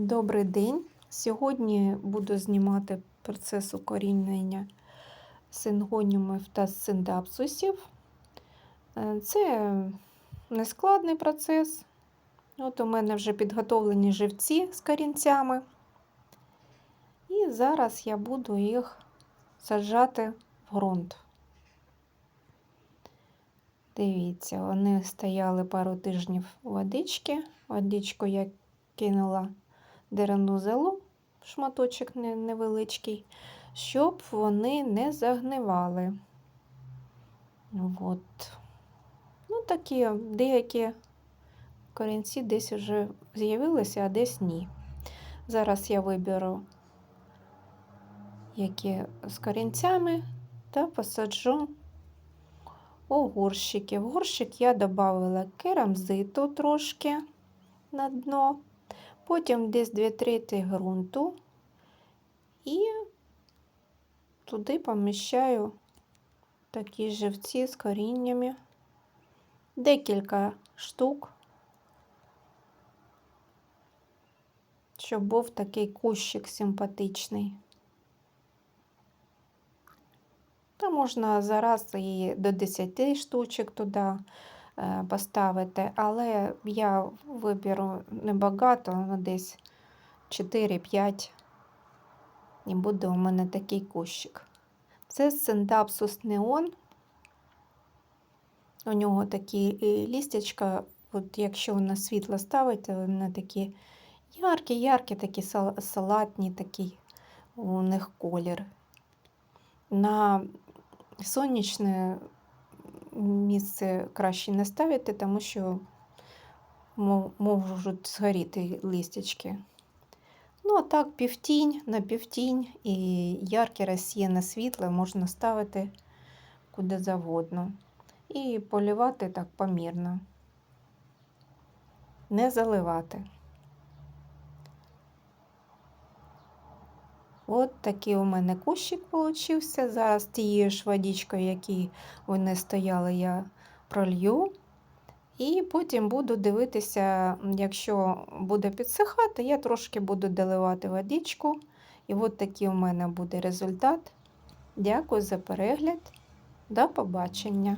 Добрий день. Сьогодні буду знімати процес укорінення сингонімів та синдапсусів. Е, Це нескладний процес. От у мене вже підготовлені живці з корінцями. І зараз я буду їх саджати в ґрунт. Дивіться, вони стояли пару тижнів водички. Водичку я кинула деревну зелу, шматочок невеличкий, щоб вони не загнивали. От. Ну, такі деякі корінці десь вже з'явилися, а десь ні. Зараз я виберу, які з корінцями, та посаджу у. В горщик я додала керамзиту трошки на дно. Потім десь 2 треті ґрунту і туди поміщаю такі живці з коріннями, декілька штук, щоб був такий кущик симпатичний. Та можна зараз і до 10 штучок туди поставити, але я виберу небагато, ну десь 4-5, і буде у мене такий кущик. Це синдапсус неон. У нього такі е, лістячка, от якщо на світло ставити, вони такі яркі, яркі, такі сал- салатні, такий у них колір. На сонячне місце краще не ставити, тому що можуть згоріти листячки. Ну, а так, півтінь на півтінь і ярке розсіяне світло можна ставити куди завгодно. І полівати так помірно. Не заливати. От такий у мене кущик получився. Зараз тією ж водичкою, які вони стояли, я пролью. І потім буду дивитися, якщо буде підсихати, я трошки буду доливати водичку. І от такий у мене буде результат. Дякую за перегляд. До побачення!